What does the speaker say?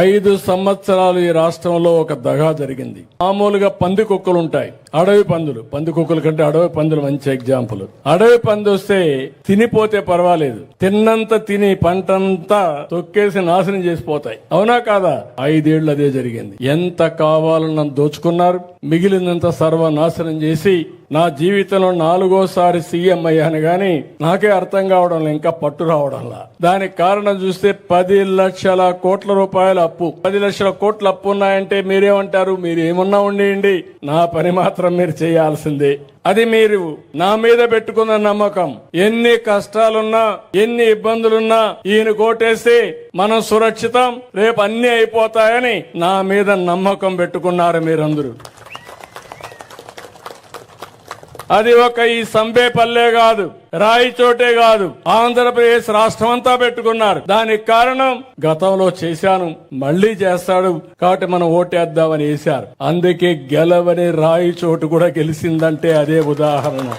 ఐదు సంవత్సరాలు ఈ రాష్ట్రంలో ఒక దగా జరిగింది. మామూలుగా పంది కుక్కలు ఉంటాయి అడవి పందులు. పందు కుక్కల కంటే అడవి పందులు మంచి ఎగ్జాంపుల్. అడవి పందు వస్తే తినిపోతే పర్వాలేదు. తిన్నంత తిని పంటంతా తొక్కేసి నాశనం చేసిపోతాయి. అవునా కాదా? ఐదేళ్ళు అదే జరిగింది. ఎంత కావాలన్న దోచుకున్నారు. మిగిలినంత సర్వనాశనం చేసి నా జీవితంలో నాలుగోసారి సీఎం అయ్యాను గాని నాకే అర్థం కావడం ఇంకా పట్టు రావడంలా. దానికి కారణం చూస్తే పది లక్షల కోట్ల రూపాయల అప్పు. పది లక్షల కోట్ల అప్పు ఉన్నాయంటే మీరేమంటారు? మీరు ఏమన్నా ఉండేయండి నా పని మాత్రం మీరు చేయాల్సిందే. అది మీరు నా మీద పెట్టుకున్న నమ్మకం. ఎన్ని కష్టాలున్నా ఎన్ని ఇబ్బందులున్నా ఈయన కోటేస్తే మనం సురక్షితం రేపు అన్ని అయిపోతాయని నా మీద నమ్మకం పెట్టుకున్నారు మీరందరూ. అది ఒక ఈ సంబేపల్లే కాదు రాయిచోటే కాదు. ఆంధ్రప్రదేశ్ రాష్ట్రం అంతా పెట్టుకున్నారు. దానికి కారణం గతంలో చేశాను మళ్ళీ చేస్తాడు. కాబట్టి మనం ఓటేద్దామని వేశారు. అందుకే గెలవని రాయి చోటు కూడా గెలిచిందంటే అదే ఉదాహరణ.